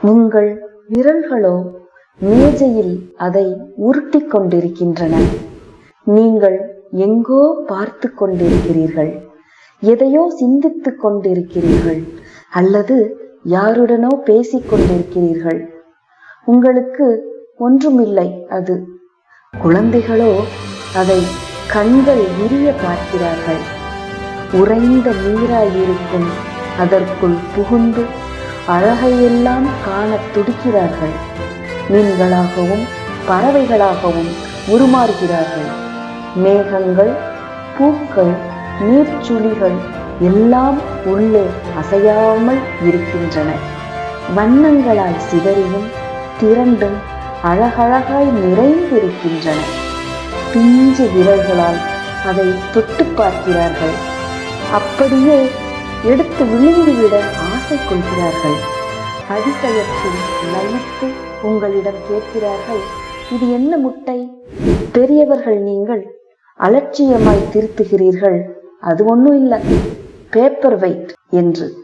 உங்கள் விரல்களோ மேஜையில் அதை உருட்டிக் கொண்டிருக்கின்றன. நீங்கள் எங்கோ பார்த்து கொண்டிருக்கிறீர்கள். எதையோ சிந்தித்துக் கொண்டிருக்கிறீர்கள். அல்லது யாருடனோ பேசிக் கொண்டிருக்கிறீர்கள். உங்களுக்கு ஒன்றுமில்லை அது. குழந்தைகளோ அதை கண்கள் விரிய பார்க்கிறார்கள். உறைந்த நீராயிருக்கும் அதற்குள் புகுந்து அழகையெல்லாம் காணத் துடிக்கிறார்கள். மீன்களாகவும் பறவைகளாகவும் உருமாறுகிறார்கள். மேகங்கள் பூக்கள் நீர்ச்சுளிகள் எல்லாம் உள்ளே அசையாமல் இருக்கின்றன. வண்ணங்களால் சிதறியும் திரண்டும் அழகழகாய் நிறைந்திருக்கின்றன. பிஞ்சு விரல்களால் அதை தொட்டு பார்க்கிறார்கள். அப்படியே எடுத்து விழுந்துவிட ஆசை கொள்கிறார்கள். அதிசயத்தில் லயித்து உங்களிடம் கேட்கிறார்கள் இது என்ன முட்டை? பெரியவர்கள் நீங்கள் அலட்சியமாய் திருத்துகிறீர்கள். அது ஒண்ணும் இல்லை. பேப்பர் வெயிட் என்று.